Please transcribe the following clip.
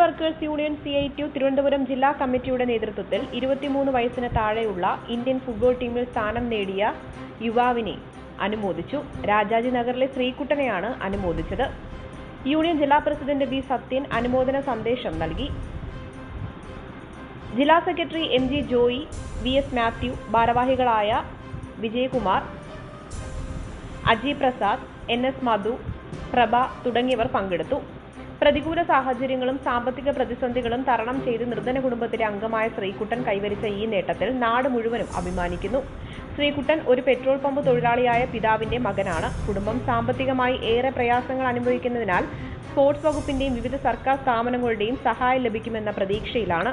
Workers union C I T Thiruvananthapuram ജില്ലാ കമ്മിറ്റിയുടെ നേതൃത്വത്തിൽ ഇരുപത്തിമൂന്ന് വയസ്സിന് താഴെയുള്ള ഇന്ത്യൻ ഫുട്ബോൾ ടീമിൽ സ്ഥാനം നേടിയ യുവാവിനെ അനുമോദിച്ചു. രാജാജി നഗറിലെ ശ്രീകുട്ടനെയാണ് അനുമോദിച്ചത്. യൂണിയൻ ജില്ലാ പ്രസിഡന്റ് ബി സത്യൻ അനുമോദന സന്ദേശം നൽകി. ജില്ലാ secretary M G Joy V S Mathew ഭാരവാഹികളായ വിജയകുമാർ അജി പ്രസാദ് എൻ എസ് മധു പ്രഭ തുടങ്ങിയവർ പങ്കെടുത്തു. പ്രതികൂല സാഹചര്യങ്ങളും സാമ്പത്തിക പ്രതിസന്ധികളും തരണം ചെയ്ത് നിർധന കുടുംബത്തിലെ അംഗമായ ശ്രീകുട്ടൻ കൈവരിച്ച ഈ നേട്ടത്തിൽ നാട് മുഴുവനും അഭിമാനിക്കുന്നു. ശ്രീകുട്ടൻ ഒരു പെട്രോൾ പമ്പ് തൊഴിലാളിയായ പിതാവിന്റെ മകനാണ്. കുടുംബം സാമ്പത്തികമായി ഏറെ പ്രയാസങ്ങൾ അനുഭവിക്കുന്നതിനാൽ സ്പോർട്സ് വകുപ്പിന്റെയും വിവിധ സർക്കാർ സ്ഥാപനങ്ങളുടെയും സഹായം ലഭിക്കുമെന്ന പ്രതീക്ഷയിലാണ്.